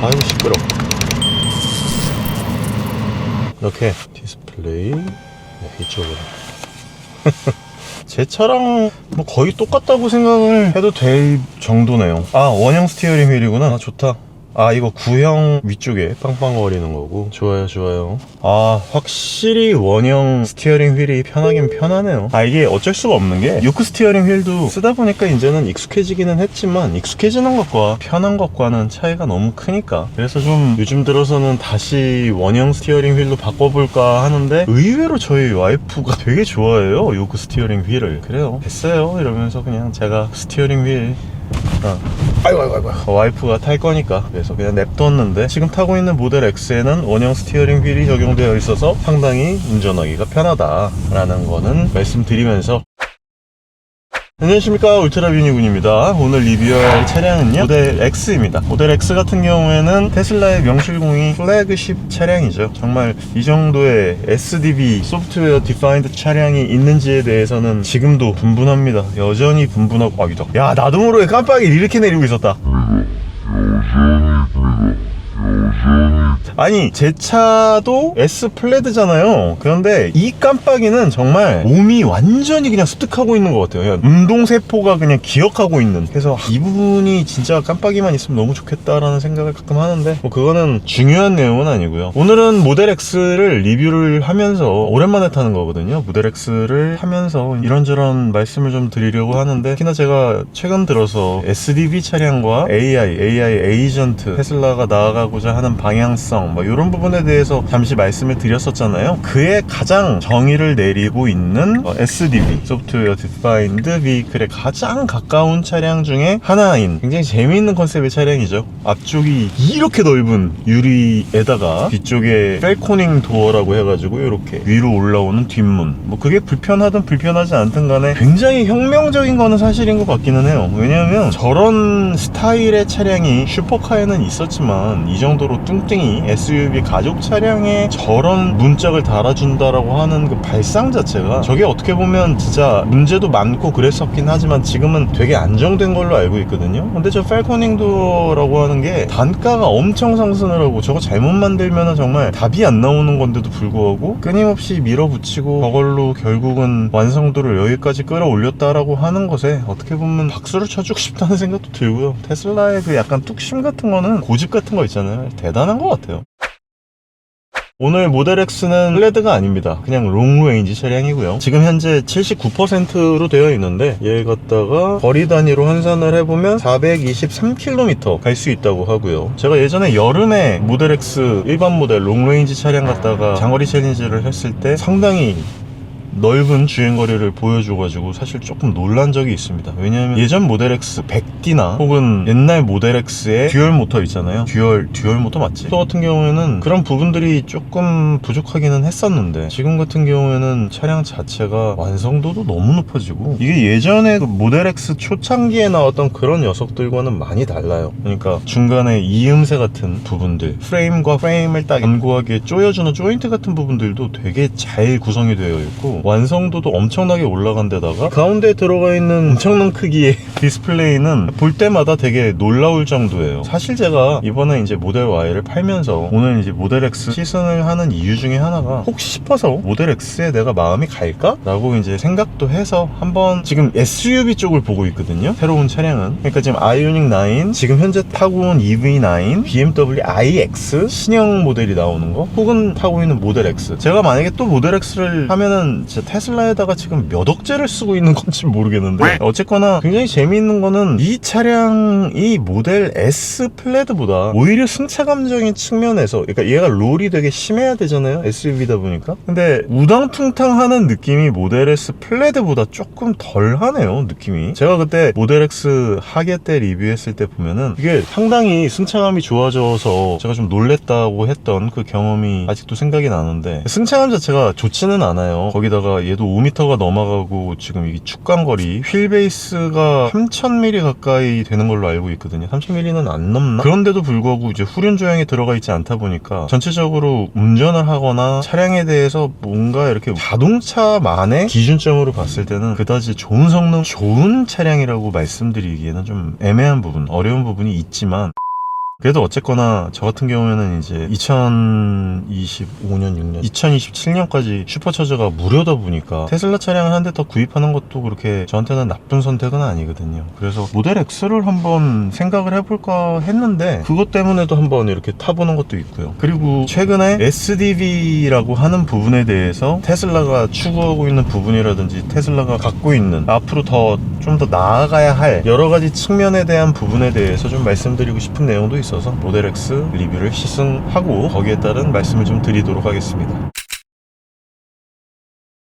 아이고 시끄러. 이렇게 디스플레이 네, 이쪽으로. 제 차랑 뭐 거의 똑같다고 생각을 해도 될 정도네요. 아 원형 스티어링 휠이구나. 아, 좋다. 아 이거 구형 위쪽에 빵빵거리는 거고. 좋아요 좋아요. 아 확실히 원형 스티어링 휠이 편하긴 편하네요. 아 이게 어쩔 수가 없는 게 요크 스티어링 휠도 쓰다 보니까 이제는 익숙해지기는 했지만 익숙해지는 것과 편한 것과는 차이가 너무 크니까. 그래서 좀 요즘 들어서는 다시 원형 스티어링 휠로 바꿔볼까 하는데 의외로 저희 와이프가 되게 좋아해요 요크 스티어링 휠을. 그래요 됐어요. 이러면서 그냥 제가 스티어링 휠 어. 아이고 아이고 아이고 와이프가 탈 거니까 그래서 그냥 냅뒀는데 지금 타고 있는 모델 X에는 원형 스티어링 휠이 적용되어 있어서 상당히 운전하기가 편하다라는 거는 말씀드리면서 안녕하십니까. 울트라뷰니군입니다. 오늘 리뷰할 차량은요 모델 X입니다. 모델 X 같은 경우에는 테슬라의 명실공히 플래그십 차량이죠. 정말 이 정도의 SDV 소프트웨어 디파인드 차량이 있는지에 대해서는 지금도 분분합니다. 여전히 분분하고 아 유덕 야 나도 모르게 깜빡이 이렇게 내리고 있었다 아니 제 차도 S 플레드잖아요. 그런데 이 깜빡이는 정말 몸이 완전히 그냥 습득하고 있는 것 같아요. 운동세포가 그냥 기억하고 있는. 그래서 이 부분이 진짜 깜빡이만 있으면 너무 좋겠다라는 생각을 가끔 하는데 뭐 그거는 중요한 내용은 아니고요. 오늘은 모델 X를 리뷰를 하면서 오랜만에 타는 거거든요. 모델 X를 하면서 이런저런 말씀을 좀 드리려고 하는데 특히나 제가 최근 들어서 SDV 차량과 AI, AI 에이전트 테슬라가 나아가고 자 하는 방향성 뭐 이런 부분에 대해서 잠시 말씀을 드렸었잖아요. 그에 가장 정의를 내리고 있는 어, SDV 소프트웨어 디파인드 비클에 가장 가까운 차량 중에 하나인 굉장히 재미있는 컨셉의 차량이죠. 앞쪽이 이렇게 넓은 유리에다가 뒤쪽에 펠코닝 도어라고 해가지고 이렇게 위로 올라오는 뒷문 뭐 그게 불편하든 불편하지 않든 간에 굉장히 혁명적인 거는 사실인 것 같기는 해요. 왜냐하면 저런 스타일의 차량이 슈퍼카에는 있었지만 이 정도로 뚱뚱이 SUV 가족 차량에 저런 문짝을 달아준다라고 하는 그 발상 자체가 저게 어떻게 보면 진짜 문제도 많고 그랬었긴 하지만 지금은 되게 안정된 걸로 알고 있거든요. 근데 저 펠코닝도라고 하는 게 단가가 엄청 상승을 하고 저거 잘못 만들면 정말 답이 안 나오는 건데도 불구하고 끊임없이 밀어붙이고 저걸로 결국은 완성도를 여기까지 끌어올렸다라고 하는 것에 어떻게 보면 박수를 쳐주고 싶다는 생각도 들고요. 테슬라의 그 약간 뚝심 같은 거는 고집 같은 거 있잖아요. 대단한 것 같아요. 오늘 모델 X는 플레드가 아닙니다. 그냥 롱레인지 차량이고요. 지금 현재 79%로 되어 있는데 얘 갖다가 거리 단위로 환산을 해보면 423km 갈 수 있다고 하고요. 제가 예전에 여름에 모델 X 일반 모델 롱레인지 차량 갖다가 장거리 챌린지를 했을 때 상당히 넓은 주행거리를 보여줘가지고 사실 조금 놀란 적이 있습니다. 왜냐하면 예전 모델 X 100D나 혹은 옛날 모델 X의 듀얼 모터 있잖아요. 듀얼, 듀얼 모터 맞지? 또 같은 경우에는 그런 부분들이 조금 부족하기는 했었는데 지금 같은 경우에는 차량 자체가 완성도도 너무 높아지고 이게 예전에 그 모델 X 초창기에 나왔던 그런 녀석들과는 많이 달라요. 그러니까 중간에 이음새 같은 부분들, 프레임과 프레임을 딱 연구하게 조여주는 조인트 같은 부분들도 되게 잘 구성이 되어 있고 완성도도 엄청나게 올라간 데다가 가운데 들어가 있는 엄청난 크기의 디스플레이는 볼 때마다 되게 놀라울 정도예요. 사실 제가 이번에 이제 모델 Y를 팔면서 오늘 이제 모델 X 시승을 하는 이유 중에 하나가 혹시 싶어서 모델 X에 내가 마음이 갈까? 라고 이제 생각도 해서 한번 지금 SUV 쪽을 보고 있거든요. 새로운 차량은. 그러니까 지금 아이오닉 9, 지금 현재 타고 온 EV9, BMW iX 신형 모델이 나오는 거, 혹은 타고 있는 모델 X. 제가 만약에 또 모델 X를 하면은 진짜 테슬라에다가 지금 몇 억째를 쓰고 있는 건지 모르겠는데 어쨌거나 굉장히 재미있는 거는 이 차량이 모델 S 플레드보다 오히려 승차 감정인 측면에서 그러니까 얘가 롤이 되게 심해야 되잖아요 SUV다 보니까. 근데 우당퉁탕 하는 느낌이 모델 S 플레드보다 조금 덜 하네요 느낌이. 제가 그때 모델 X 하계 때 리뷰했을 때 보면은 이게 상당히 승차감이 좋아져서 제가 좀 놀랬다고 했던 그 경험이 아직도 생각이 나는데 승차감 자체가 좋지는 않아요. 거기다 가 얘도 5m가 넘어가고 지금 이 축광거리 휠 베이스가 3000mm 가까이 되는 걸로 알고 있거든요 30mm는 안 넘나? 그런데도 불구하고 이제 후륜 조향이 들어가 있지 않다 보니까 전체적으로 운전을 하거나 차량에 대해서 뭔가 이렇게 자동차만의 기준점으로 봤을 때는 그다지 좋은 성능 좋은 차량이라고 말씀드리기에는 좀 애매한 부분 어려운 부분이 있지만 그래도 어쨌거나 저 같은 경우에는 이제 2025년 6년 2027년까지 슈퍼차저가 무료다 보니까 테슬라 차량을 한 대 더 구입하는 것도 그렇게 저한테는 나쁜 선택은 아니거든요. 그래서 모델 X를 한번 생각을 해볼까 했는데 그것 때문에도 한번 이렇게 타보는 것도 있고요. 그리고 최근에 SDV라고 하는 부분에 대해서 테슬라가 추구하고 있는 부분이라든지 테슬라가 갖고 있는 앞으로 더 좀더 나아가야 할 여러 가지 측면에 대한 부분에 대해서 좀 말씀드리고 싶은 내용도 있어 서 모델 X 리뷰를 시승하고 거기에 따른 말씀을 좀 드리도록 하겠습니다.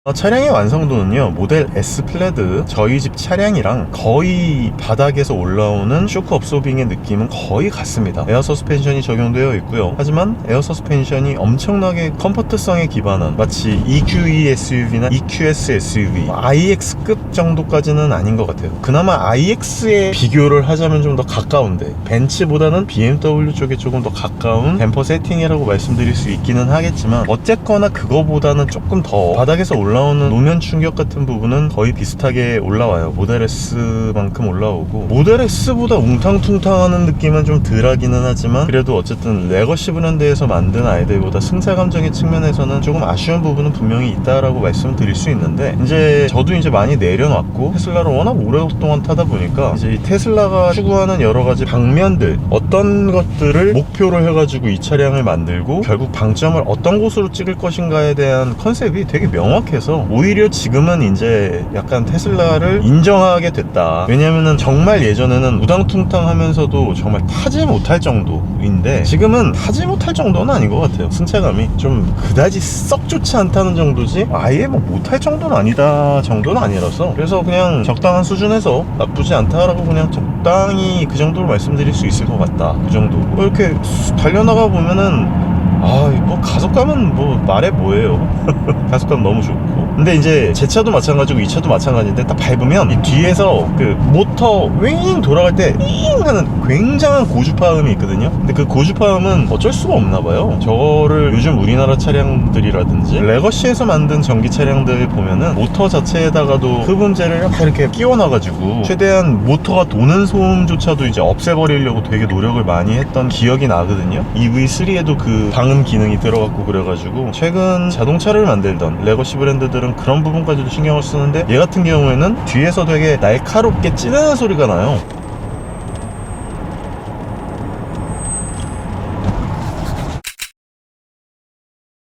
어, 차량의 완성도는요 모델 S 플레드 저희 집 차량이랑 거의 바닥에서 올라오는 쇼크 업소빙의 느낌은 거의 같습니다. 에어 서스펜션이 적용되어 있고요. 하지만 에어 서스펜션이 엄청나게 컴포트성에 기반한 마치 EQE SUV나 EQS SUV IX급 정도까지는 아닌 것 같아요. 그나마 IX에 비교를 하자면 좀 더 가까운데 벤츠보다는 BMW 쪽에 조금 더 가까운 댐퍼 세팅이라고 말씀드릴 수 있기는 하겠지만 어쨌거나 그거보다는 조금 더 바닥에서 올라 오는 노면 충격 같은 부분은 거의 비슷하게 올라와요. 모델 S만큼 올라오고 모델 S보다 웅탕퉁탕하는 느낌은 좀 덜하기는 하지만 그래도 어쨌든 레거시 브랜드에서 만든 아이들보다 승차 감정의 측면에서는 조금 아쉬운 부분은 분명히 있다라고 말씀드릴 수 있는데 이제 저도 이제 많이 내려놨고 테슬라를 워낙 오랫동안 타다 보니까 이제 이 테슬라가 추구하는 여러 가지 방면들 어떤 것들을 목표로 해가지고 이 차량을 만들고 결국 방점을 어떤 곳으로 찍을 것인가에 대한 컨셉이 되게 명확해서 오히려 지금은 이제 약간 테슬라를 인정하게 됐다. 왜냐면은 정말 예전에는 우당퉁탕 하면서도 정말 타지 못할 정도인데 지금은 타지 못할 정도는 아닌 것 같아요. 승차감이 좀 그다지 썩 좋지 않다는 정도지 아예 뭐 못할 정도는 아니다 정도는 아니라서 그래서 그냥 적당한 수준에서 나쁘지 않다라고 그냥 적당히 그 정도로 말씀드릴 수 있을 것 같다. 그 정도. 뭐 이렇게 달려나가 보면은 아, 뭐 가속감은 뭐 말해 뭐예요. 가속감 너무 좋고. 근데 이제 제 차도 마찬가지고 이 차도 마찬가지인데 딱 밟으면 이 뒤에서 그 모터 윙 돌아갈 때 윙 하는 굉장한 고주파음이 있거든요. 근데 그 고주파음은 어쩔 수가 없나 봐요. 저거를 요즘 우리나라 차량들이라든지 레거시에서 만든 전기 차량들 보면은 모터 자체에다가도 흡음재를 이렇게 이렇게 끼워놔가지고 최대한 모터가 도는 소음조차도 이제 없애버리려고 되게 노력을 많이 했던 기억이 나거든요. EV3에도 그 방음 기능이 들어갔고 그래가지고 최근 자동차를 만들던 레거시 브랜드들 은 그런 부분까지도 신경을 쓰는데 얘 같은 경우에는 뒤에서 되게 날카롭게 찌르는 소리가 나요.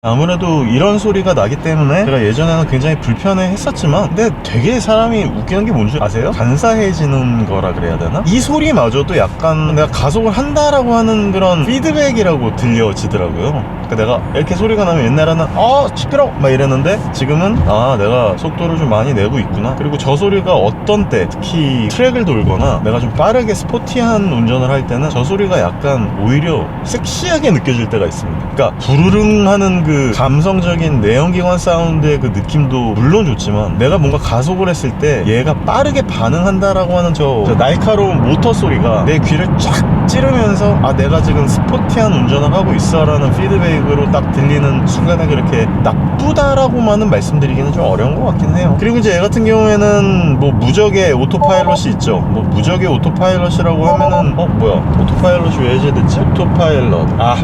아무래도 이런 소리가 나기 때문에 제가 예전에는 굉장히 불편해 했었지만 근데 되게 사람이 웃기는 게 뭔지 아세요? 간사해지는 거라 그래야 되나? 이 소리마저도 약간 내가 가속을 한다라고 하는 그런 피드백이라고 들려지더라고요 그러니까 내가 이렇게 소리가 나면 옛날에는 아 시끄러 막 이랬는데 지금은 아 내가 속도를 좀 많이 내고 있구나. 그리고 저 소리가 어떤 때 특히 트랙을 돌거나 내가 좀 빠르게 스포티한 운전을 할 때는 저 소리가 약간 오히려 섹시하게 느껴질 때가 있습니다. 그러니까 부르릉 하는 그 감성적인 내연기관 사운드의 그 느낌도 물론 좋지만 내가 뭔가 가속을 했을 때 얘가 빠르게 반응한다라고 하는 저, 저 날카로운 모터 소리가 내 귀를 쫙 찌르면서 아 내가 지금 스포티한 운전을 하고 있어라는 피드백 으로 딱 들리는 순간에 그렇게 나쁘다라고만은 말씀드리기는 좀 어려운 것 같긴 해요. 그리고 이제 얘 같은 경우에는 뭐 무적의 오토파일럿이 있죠. 뭐 무적의 오토파일럿이라고 하면은 어 뭐야? 오토파일럿이 왜 해제됐지? 오토파일럿. 아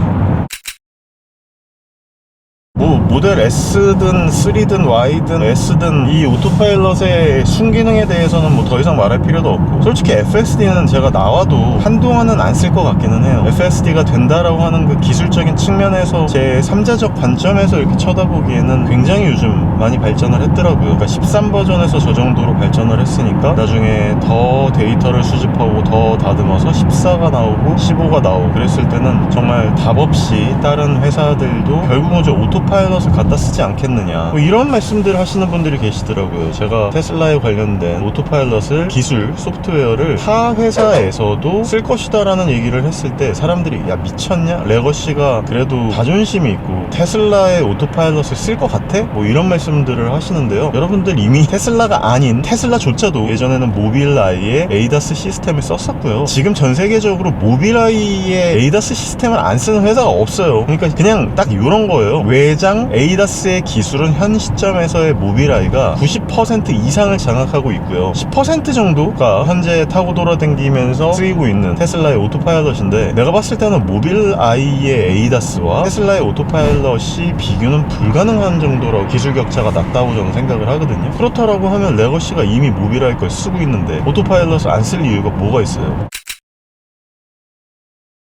모델 S든 3든 Y든 S든 이 오토파일럿의 순기능에 대해서는 뭐 더 이상 말할 필요도 없고 솔직히 FSD는 제가 나와도 한동안은 안 쓸 것 같기는 해요. FSD가 된다라고 하는 그 기술적인 측면에서 제 3자적 관점에서 이렇게 쳐다보기에는 굉장히 요즘 많이 발전을 했더라고요. 그러니까 13 버전에서 저 정도로 발전을 했으니까 나중에 더 데이터를 수집하고 더 다듬어서 14가 나오고 15가 나오고 그랬을 때는 정말 답 없이 다른 회사들도 결국은 저 오토파일럿 을 갖다 쓰지 않겠느냐. 뭐 이런 말씀들 하시는 분들이 계시더라고요. 제가 테슬라에 관련된 오토파일럿을 기술 소프트웨어를 타 회사에서도 쓸 것이다 라는 얘기를 했을 때 사람들이 야 미쳤냐? 레거시가 그래도 자존심이 있고 테슬라의 오토파일럿을 쓸 것 같아? 뭐 이런 말씀들을 하시는데요. 여러분들 이미 테슬라가 아닌 테슬라조차도 예전에는 모빌아이의 에이다스 시스템을 썼었고요. 지금 전 세계적으로 모빌아이의 에이다스 시스템을 안 쓰는 회사가 없어요. 그러니까 그냥 딱 이런 거예요. 외장 에이다스의 기술은 현 시점에서의 모빌아이가 90% 이상을 장악하고 있고요. 10% 정도가 현재 타고 돌아다니면서 쓰이고 있는 테슬라의 오토파일럿인데 내가 봤을 때는 모빌아이의 에이다스와 테슬라의 오토파일럿이 비교는 불가능한 정도로 기술 격차가 낮다고 저는 생각을 하거든요. 그렇다라고 하면 레거시가 이미 모빌아이 걸 쓰고 있는데 오토파일럿을 안 쓸 이유가 뭐가 있어요?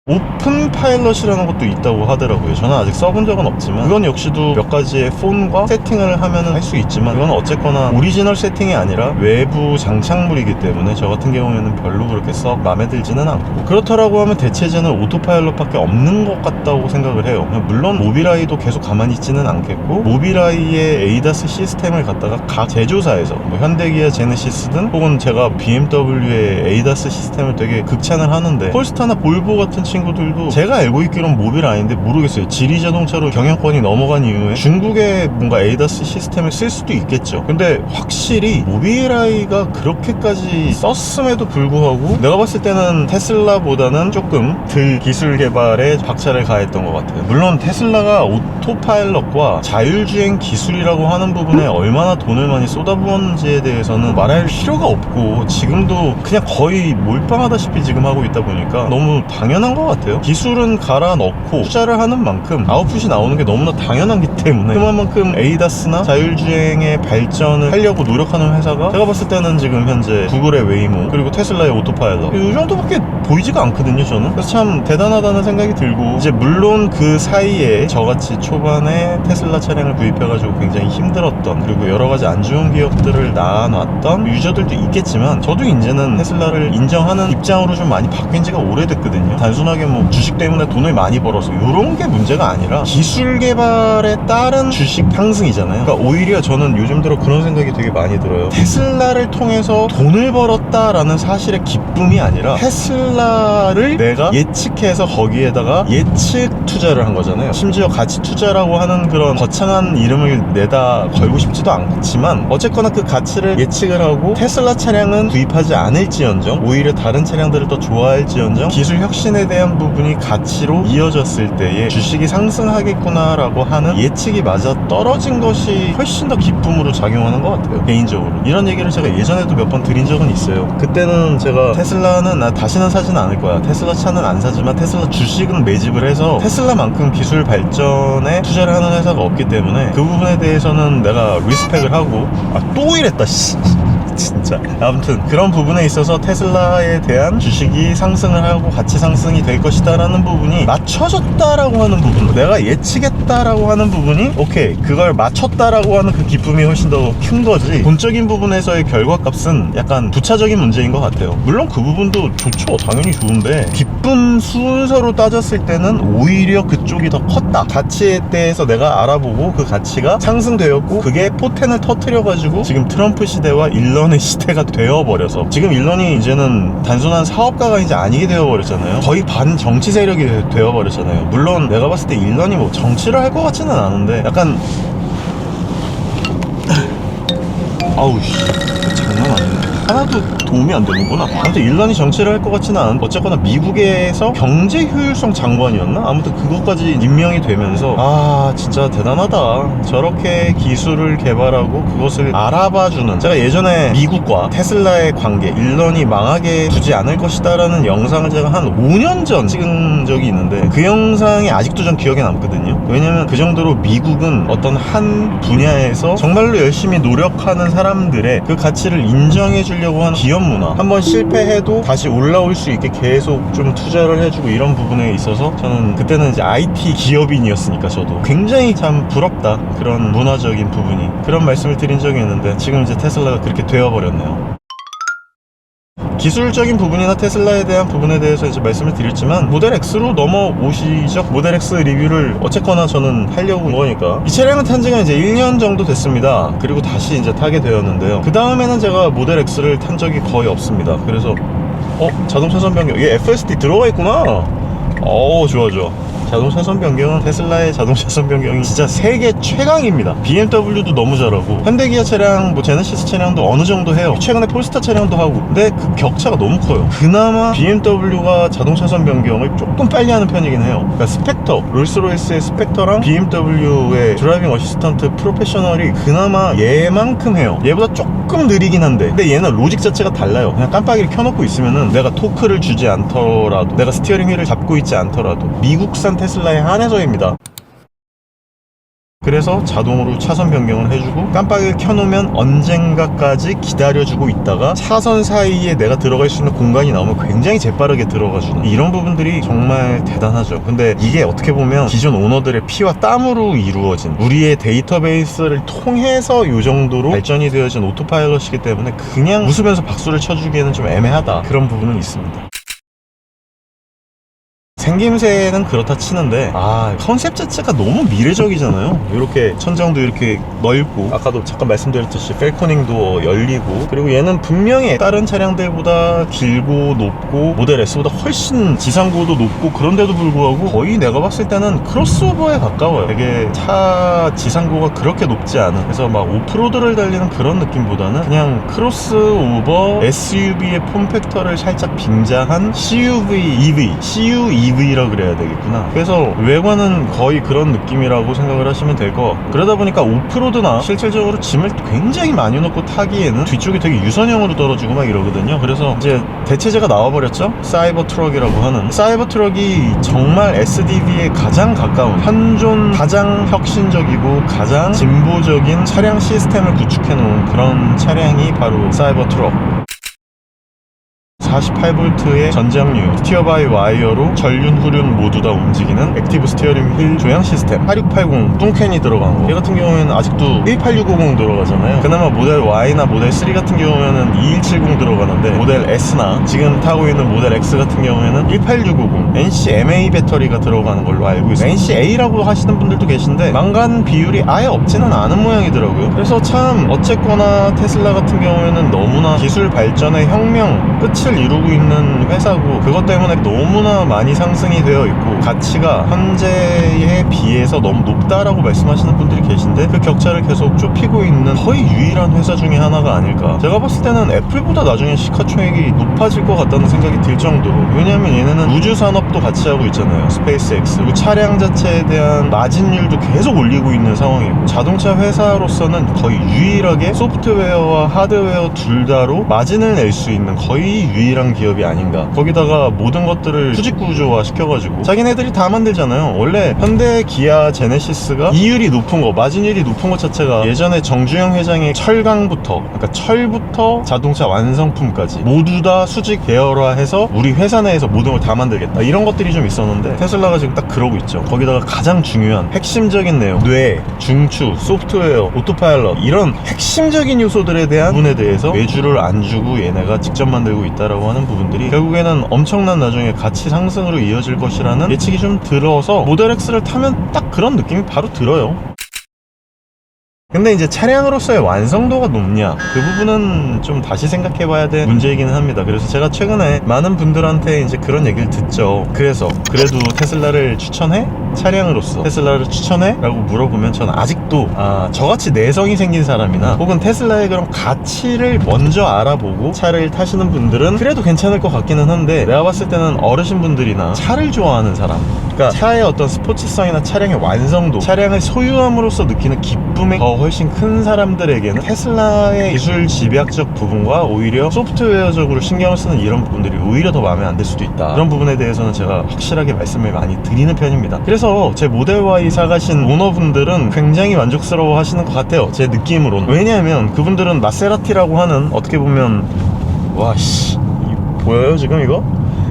오픈 파일럿이라는 것도 있다고 하더라고요. 저는 아직 써본 적은 없지만 그건 역시도 몇 가지의 폰과 세팅을 하면 할 수 있지만 그건 어쨌거나 오리지널 세팅이 아니라 외부 장착물이기 때문에 저 같은 경우에는 별로 그렇게 썩 마음에 들지는 않고 그렇다라고 하면 대체제는 오토파일럿밖에 없는 것 같다고 생각을 해요. 물론 모빌아이도 계속 가만히 있지는 않겠고 모빌아이의 에이다스 시스템을 갖다가 각 제조사에서 뭐 현대기아 제네시스든 혹은 제가 BMW의 에이다스 시스템을 되게 극찬을 하는데 폴스타나 볼보 같은 친구들도 제가 알고 있기로는 모빌아이인데 모르겠어요. 지리 자동차로 경영권이 넘어간 이후에 중국의 뭔가 에이다스 시스템을 쓸 수도 있겠죠. 근데 확실히 모빌아이가 그렇게까지 썼음에도 불구하고 내가 봤을 때는 테슬라보다는 조금 덜 기술 개발에 박차를 가했던 것 같아요. 물론 테슬라가 오토파일럿과 자율주행 기술이라고 하는 부분에 얼마나 돈을 많이 쏟아부었는지에 대해서는 말할 필요가 없고 지금도 그냥 거의 몰빵하다시피 지금 하고 있다 보니까 너무 당연한 것 같아요. 기술은 갈아 넣고 투자를 하는 만큼 아웃풋이 나오는 게 너무나 당연하기 때문에 그만큼 에이다스나 자율주행의 발전을 하려고 노력하는 회사가 제가 봤을 때는 지금 현재 구글의 웨이모 그리고 테슬라의 오토파일럿. 이 정도밖에 보이지가 않거든요 저는. 그래서 참 대단하다는 생각이 들고 이제 물론 그 사이에 저같이 초반에 테슬라 차량을 구입해가지고 굉장히 힘들었던 그리고 여러 가지 안 좋은 기억들을 낳아놨던 유저들도 있겠지만 저도 이제는 테슬라를 인정하는 입장으로 좀 많이 바뀐 지가 오래됐거든요. 단순 하게 뭐 주식 때문에 돈을 많이 벌어서 이런 게 문제가 아니라 기술 개발에 따른 주식 상승이잖아요. 그러니까 오히려 저는 요즘 들어 그런 생각이 되게 많이 들어요. 테슬라를 통해서 돈을 벌었다라는 사실의 기쁨이 아니라 테슬라를 내가 예측해서 거기에다가 예측 투자를 한 거잖아요. 심지어 가치 투자라고 하는 그런 거창한 이름을 내다 걸고 싶지도 않지만 어쨌거나 그 가치를 예측을 하고 테슬라 차량은 구입하지 않을지언정 오히려 다른 차량들을 더 좋아할지언정 기술 혁신에 대한 부분이 가치로 이어졌을 때에 주식이 상승하겠구나라고 하는 예측이 맞아 떨어진 것이 훨씬 더 기쁨으로 작용하는 것 같아요 개인적으로. 이런 얘기를 제가 예전에도 몇 번 드린 적은 있어요. 그때는 제가 테슬라는 나 다시는 사지는 않을 거야. 테슬라 차는 안 사지만 테슬라 주식은 매집을 해서 테슬라만큼 기술 발전에 투자를 하는 회사가 없기 때문에 그 부분에 대해서는 내가 리스펙을 하고 아 또 이랬다 씨. 진짜. 아무튼 그런 부분에 있어서 테슬라에 대한 주식이 상승을 하고 가치 상승이 될 것이다라는 부분이 맞춰졌다라고 하는 부분 내가 예측했다라고 하는 부분이 오케이 그걸 맞췄다라고 하는 그 기쁨이 훨씬 더 큰 거지. 본적인 부분에서의 결과값은 약간 부차적인 문제인 것 같아요. 물론 그 부분도 좋죠. 당연히 좋은데 기쁨 순서로 따졌을 때는 오히려 그쪽이 더 컸다. 가치에 대해서 내가 알아보고 그 가치가 상승되었고 그게 포텐을 터트려가지고 지금 트럼프 시대와 일 런의 시대가 되어버려서 지금 일런이 이제는 단순한 사업가가 이제 아니게 되어버렸잖아요. 거의 반 정치 세력이 되- 되어버렸잖아요. 물론 내가 봤을 때 일런이 뭐 정치를 할 것 같지는 않은데 약간 아우 씨. 장난 아니네 하나도 도움이 안 되는구나? 아무튼 일란이 정치를 할 것 같지는 않은 어쨌거나 미국에서 경제 효율성 장관이었나? 아무튼 그것까지 임명이 되면서 아 진짜 대단하다. 저렇게 기술을 개발하고 그것을 알아봐주는. 제가 예전에 미국과 테슬라의 관계 일런이 망하게 두지 않을 것이다 라는 영상을 제가 한 5년 전 찍은 적이 있는데 그 영상이 아직도 전 기억에 남거든요? 왜냐면 그 정도로 미국은 어떤 한 분야에서 정말로 열심히 노력하는 사람들의 그 가치를 인정해 주 려고 하는 기업 문화. 한번 실패해도 다시 올라올 수 있게 계속 좀 투자를 해주고 이런 부분에 있어서 저는 그때는 이제 IT 기업인이었으니까 저도 굉장히 참 부럽다. 그런 문화적인 부분이. 그런 말씀을 드린 적이 있는데 지금 이제 테슬라가 그렇게 되어버렸네요 기술적인 부분이나 테슬라에 대한 부분에 대해서 이제 말씀을 드렸지만 모델 X로 넘어오시죠? 모델 X 리뷰를 어쨌거나 저는 하려고 온 거니까. 이 차량은 탄 지가 이제 1년 정도 됐습니다. 그리고 다시 이제 타게 되었는데요. 그 다음에는 제가 모델 X를 탄 적이 거의 없습니다. 그래서 어? 자동 차 선 변경 이게 FSD 들어가 있구나? 어 좋아 좋아 자동 차선 변경은 테슬라의 자동 차선 변경이 진짜 세계 최강입니다. BMW도 너무 잘하고 현대기아 차량, 뭐 제네시스 차량도 어느 정도 해요. 최근에 폴스타 차량도 하고. 근데 그 격차가 너무 커요. 그나마 BMW가 자동 차선 변경을 조금 빨리 하는 편이긴 해요. 그러니까 스펙터, 롤스로이스의 스펙터랑 BMW의 드라이빙 어시스턴트 프로페셔널이 그나마 얘만큼 해요. 얘보다 조금 느리긴 한데. 근데 얘는 로직 자체가 달라요. 그냥 깜빡이를 켜놓고 있으면은 내가 토크를 주지 않더라도, 내가 스티어링 휠을 잡고 있지 않더라도 미국산 테슬라에 한해서입니다. 그래서 자동으로 차선 변경을 해주고 깜빡이를 켜놓으면 언젠가까지 기다려주고 있다가 차선 사이에 내가 들어갈 수 있는 공간이 나오면 굉장히 재빠르게 들어가주는 이런 부분들이 정말 대단하죠. 근데 이게 어떻게 보면 기존 오너들의 피와 땀으로 이루어진 우리의 데이터베이스를 통해서 이 정도로 발전이 되어진 오토파일럿이기 때문에 그냥 웃으면서 박수를 쳐주기에는 좀 애매하다. 그런 부분은 있습니다 생김새는 그렇다 치는데 아 컨셉 자체가 너무 미래적이잖아요. 이렇게 천장도 이렇게 넓고 아까도 잠깐 말씀드렸듯이 펠코닝도 열리고 그리고 얘는 분명히 다른 차량들보다 길고 높고 모델 S보다 훨씬 지상고도 높고 그런데도 불구하고 거의 내가 봤을 때는 크로스오버에 가까워요. 되게 차 지상고가 그렇게 높지 않은 그래서 막 오프로드를 달리는 그런 느낌보다는 그냥 크로스오버 SUV의 폼팩터를 살짝 빙자한 CUV EV CU EV라 그래야 되겠구나. 그래서 외관은 거의 그런 느낌이라고 생각을 하시면 될 것 같고. 그러다 보니까 오프로드나 실질적으로 짐을 굉장히 많이 넣고 타기에는 뒤쪽이 되게 유선형으로 떨어지고 막 이러거든요. 그래서 이제 대체제가 나와버렸죠? 사이버 트럭이라고 하는. 사이버 트럭이 정말 SDV에 가장 가까운 현존 가장 혁신적이고 가장 진보적인 차량 시스템을 구축해 놓은 그런 차량이 바로 사이버 트럭 48V의 전장류 스티어 바이 와이어로 전륜 후륜 모두 다 움직이는 액티브 스티어링 휠 조향 시스템 4680 뚱캔이 들어간 거. 얘 같은 경우에는 아직도 18650 들어가잖아요. 그나마 모델 Y나 모델 3 같은 경우에는 2170 들어가는데 모델 S나 지금 타고 있는 모델 X 같은 경우에는 18650 NCMA 배터리가 들어가는 걸로 알고 있어요. NCA라고 하시는 분들도 계신데 망간 비율이 아예 없지는 않은 모양이더라고요. 그래서 참 어쨌거나 테슬라 같은 경우에는 너무나 기술 발전의 혁명 끝을 이루고 있는 회사고 그것 때문에 너무나 많이 상승이 되어 있고 가치가 현재에 비해서 너무 높다라고 말씀하시는 분들이 계신데 그 격차를 계속 좁히고 있는 거의 유일한 회사 중에 하나가 아닐까. 제가 봤을 때는 애플보다 나중에 시가총액이 높아질 것 같다는 생각이 들 정도로. 왜냐하면 얘네는 우주 산업도 같이 하고 있잖아요. 스페이스X 그리고 차량 자체에 대한 마진율도 계속 올리고 있는 상황이고 자동차 회사로서는 거의 유일하게 소프트웨어와 하드웨어 둘 다로 마진을 낼 수 있는 거의 유일 한 기업이 아닌가. 거기다가 모든 것들을 수직 구조화 시켜가지고 자기네들이 다 만들잖아요. 원래 현대 기아 제네시스가 이율이 높은 거 마진율이 높은 것 자체가 예전에 정주영 회장의 철강부터 그러니까 철부터 자동차 완성품까지 모두 다 수직 계열화해서 우리 회사 내에서 모든 걸 다 만들겠다. 이런 것들이 좀 있었는데 테슬라가 지금 딱 그러고 있죠. 거기다가 가장 중요한 핵심적인 내용 뇌, 중추, 소프트웨어, 오토파일럿 이런 핵심적인 요소들에 대한 부분에 대해서 외주를 안 주고 얘네가 직접 만들고 있다라고 하는 부분들이 결국에는 엄청난 나중에 가치 상승으로 이어질 것이라는 예측이 좀 들어서 모델 X를 타면 딱 그런 느낌이 바로 들어요. 근데 이제 차량으로서의 완성도가 높냐 그 부분은 좀 다시 생각해 봐야 될 문제이기는 합니다 그래서 제가 최근에 많은 분들한테 이제 그런 얘기를 듣죠 그래서 그래도 테슬라를 추천해? 차량으로서 테슬라를 추천해? 라고 물어보면 저는 아직도 아, 저같이 내성이 생긴 사람이나 혹은 테슬라의 그런 가치를 먼저 알아보고 차를 타시는 분들은 그래도 괜찮을 것 같기는 한데 내가 봤을 때는 어르신분들이나 차를 좋아하는 사람 그러니까 차의 어떤 스포츠성이나 차량의 완성도 차량을 소유함으로써 느끼는 기쁨이 더 훨씬 큰 사람들에게는 테슬라의 기술 집약적 부분과 오히려 소프트웨어적으로 신경을 쓰는 이런 부분들이 오히려 더 마음에 안 들 수도 있다. 그런 부분에 대해서는 제가 확실하게 말씀을 많이 드리는 편입니다. 그래서 제 모델 Y 사가신 오너분들은 굉장히 만족스러워 하시는 것 같아요. 제 느낌으로는. 왜냐하면 그분들은 마세라티라고 하는 어떻게 보면 와씨. 보여요 지금 이거?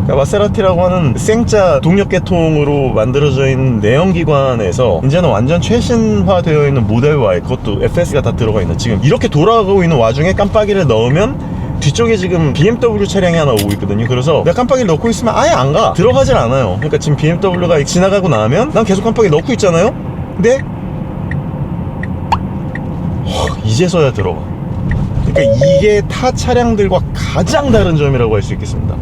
그러니까 마세라티라고 하는 생짜 동력 계통으로 만들어져 있는 내연기관에서 이제는 완전 최신화되어 있는 모델 Y 그것도 FS가 다 들어가 있는 지금 이렇게 돌아가고 있는 와중에 깜빡이를 넣으면 뒤쪽에 지금 BMW 차량이 하나 오고 있거든요. 그래서 내가 깜빡이를 넣고 있으면 아예 안 가. 들어가질 않아요. 그러니까 지금 BMW가 지나가고 나면 난 계속 깜빡이 넣고 있잖아요. 근데 허, 이제서야 들어가. 그러니까 이게 타 차량들과 가장 다른 점이라고 할 수 있겠습니다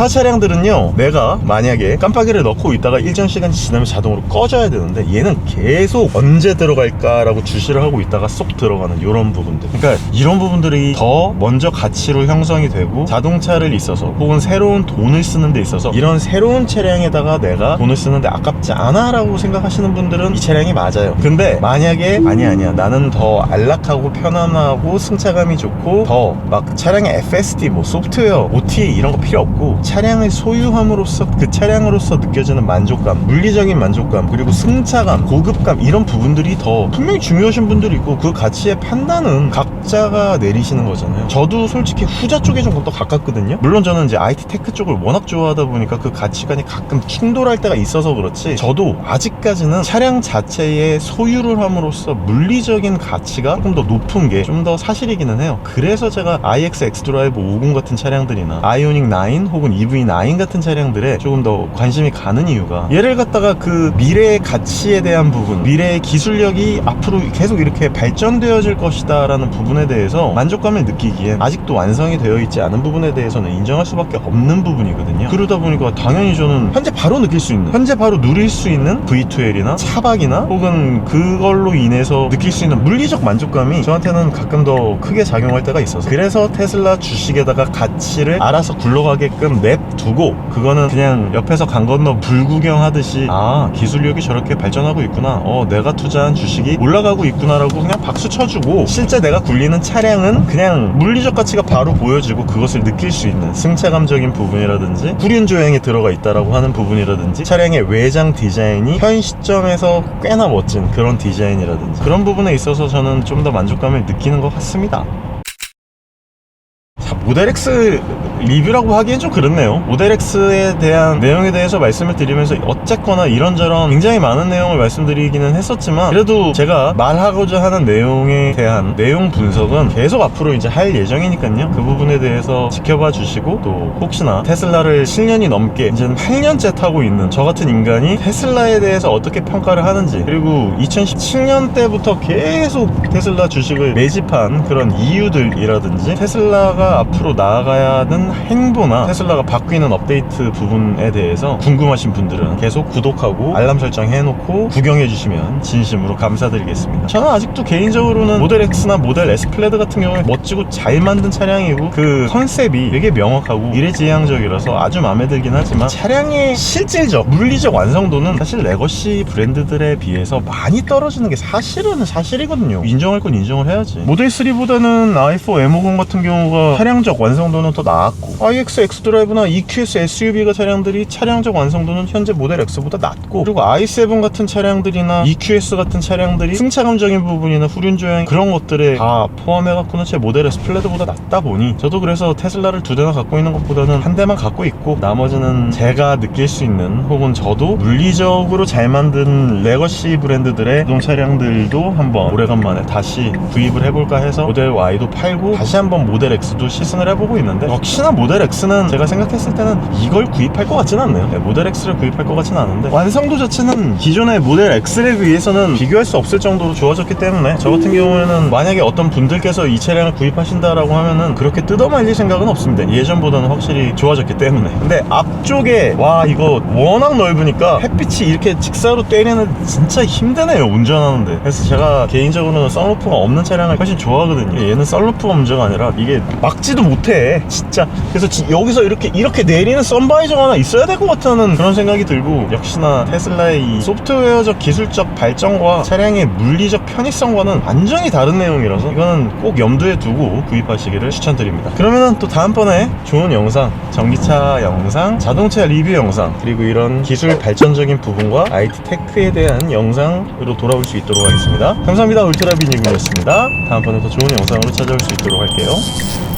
파 차량들은요 내가 만약에 깜빡이를 넣고 있다가 일정 시간이 지나면 자동으로 꺼져야 되는데 얘는 계속 언제 들어갈까라고 주시를 하고 있다가 쏙 들어가는 이런 부분들. 그러니까 이런 부분들이 더 먼저 가치로 형성이 되고 자동차를 있어서 혹은 새로운 돈을 쓰는 데 있어서 이런 새로운 차량에다가 내가 돈을 쓰는데 아깝지 않아 라고 생각하시는 분들은 이 차량이 맞아요. 근데 만약에 아니야 아니야. 나는 더 안락하고 편안하고 승차감이 좋고 더 막 차량의 FSD 뭐 소프트웨어 OTA 이런 거 필요 없고 차량을 소유함으로써 그 차량으로서 느껴지는 만족감 물리적인 만족감 그리고 승차감 고급감 이런 부분들이 더 분명히 중요하신 분들이 있고 그 가치의 판단은 각자가 내리시는 거잖아요. 저도 솔직히 후자 쪽에 좀 더 가깝거든요. 물론 저는 이제 IT 테크 쪽을 워낙 좋아하다 보니까 그 가치관이 가끔 충돌할 때가 있어서 그렇지 저도 아직까지는 차량 자체의 소유를 함으로써 물리적인 가치가 조금 더 높은 게 좀 더 사실이기는 해요. 그래서 제가 iX X드라이브 50 같은 차량들이나 아이오닉 9 혹은 EV9 같은 차량들에 조금 더 관심이 가는 이유가 얘를 갖다가 그 미래의 가치에 대한 부분 미래의 기술력이 앞으로 계속 이렇게 발전되어질 것이다 라는 부분에 대해서 만족감을 느끼기엔 아직도 완성이 되어 있지 않은 부분에 대해서는 인정할 수밖에 없는 부분이거든요. 그러다 보니까 당연히 저는 현재 바로 느낄 수 있는 현재 바로 누릴 수 있는 V2L이나 차박이나 혹은 그걸로 인해서 느낄 수 있는 물리적 만족감이 저한테는 가끔 더 크게 작용할 때가 있어서 그래서 테슬라 주식에다가 가치를 알아서 굴러가게끔 냅두고 그거는 그냥 옆에서 강 건너 불 구경 하듯이 아 기술력이 저렇게 발전하고 있구나 어 내가 투자한 주식이 올라가고 있구나라고 그냥 박수 쳐주고 실제 내가 굴리는 차량은 그냥 물리적 가치가 바로 보여지고 그것을 느낄 수 있는 승차감적인 부분이라든지 후륜 조향이 들어가 있다라고 하는 부분이라든지 차량의 외장 디자인이 현 시점에서 꽤나 멋진 그런 디자인이라든지 그런 부분에 있어서 저는 좀 더 만족감을 느끼는 것 같습니다. 자, 모델 X 리뷰라고 하기엔 좀 그렇네요. 모델 X에 대한 내용에 대해서 말씀을 드리면서 어쨌거나 이런저런 굉장히 많은 내용을 말씀드리기는 했었지만 그래도 제가 말하고자 하는 내용에 대한 내용 분석은 계속 앞으로 이제 할 예정이니까요. 그 부분에 대해서 지켜봐 주시고 또 혹시나 테슬라를 7년이 넘게 이제는 8년째 타고 있는 저 같은 인간이 테슬라에 대해서 어떻게 평가를 하는지 그리고 2017년 때부터 계속 테슬라 주식을 매집한 그런 이유들이라든지 테슬라가 앞으로 나아가야 하는 행보나 테슬라가 바뀌는 업데이트 부분에 대해서 궁금하신 분들은 계속 구독하고 알람 설정 해놓고 구경해 주시면 진심으로 감사드리겠습니다. 저는 아직도 개인적으로는 모델 X나 모델 S 플레드 같은 경우에 멋지고 잘 만든 차량이고 그 컨셉이 되게 명확하고 미래지향적이라서 아주 마음에 들긴 하지만 차량의 실질적 물리적 완성도는 사실 레거시 브랜드들에 비해서 많이 떨어지는 게 사실은 사실이거든요. 인정할 건 인정을 해야지. 모델 3보다는 i4 M50 같은 경우가 차량적 완성도는 더 나았고 iX X드라이브나 EQS SUV가 차량들이 차량적 완성도는 현재 모델 X보다 낮고 그리고 i7 같은 차량들이나 EQS 같은 차량들이 승차감적인 부분이나 후륜 조향 그런 것들에 다 포함해갖고는 제 모델 S 플레드보다 낮다 보니 저도 그래서 테슬라를 두 대나 갖고 있는 것보다는 한 대만 갖고 있고 나머지는 제가 느낄 수 있는 혹은 저도 물리적으로 잘 만든 레거시 브랜드들의 자동 차량들도 한번 오래간만에 다시 구입을 해볼까 해서 모델 Y도 팔고 다시 한번 모델 X도 시승을 해보고 있는데 역시나 모델 X는 제가 생각했을 때는 이걸 구입할 것 같지는 않네요. 네, 모델 X를 구입할 것 같지는 않은데 완성도 자체는 기존의 모델 X에 비해서는 비교할 수 없을 정도로 좋아졌기 때문에 저 같은 경우에는 만약에 어떤 분들께서 이 차량을 구입하신다라고 하면은 그렇게 뜯어말릴 생각은 없습니다. 예전보다는 확실히 좋아졌기 때문에. 근데 앞쪽에 와 이거 워낙 넓으니까 햇빛이 이렇게 직사로 때리는 진짜 힘드네요 운전하는데. 그래서 제가 개인적으로는 썬루프가 없는 차량을 훨씬 좋아하거든요. 얘는 썬루프가 문제가 아니라 이게 막지도 못해. 진짜 그래서 지- 여기서 이렇게 이렇게 내리는 썬바이저가 하나 있어야 될 것 같다는 그런 생각이 들고 역시나 테슬라의 이 소프트웨어적 기술적 발전과 차량의 물리적 편의성과는 완전히 다른 내용이라서 이거는 꼭 염두에 두고 구입하시기를 추천드립니다. 그러면은 또 다음번에 좋은 영상 전기차 영상 자동차 리뷰 영상 그리고 이런 기술 발전적인 부분과 IT 테크에 대한 영상으로 돌아올 수 있도록 하겠습니다. 감사합니다. 울트라비니군이었습니다. 다음번에 더 좋은 영상으로 찾아올 수 있도록 할게요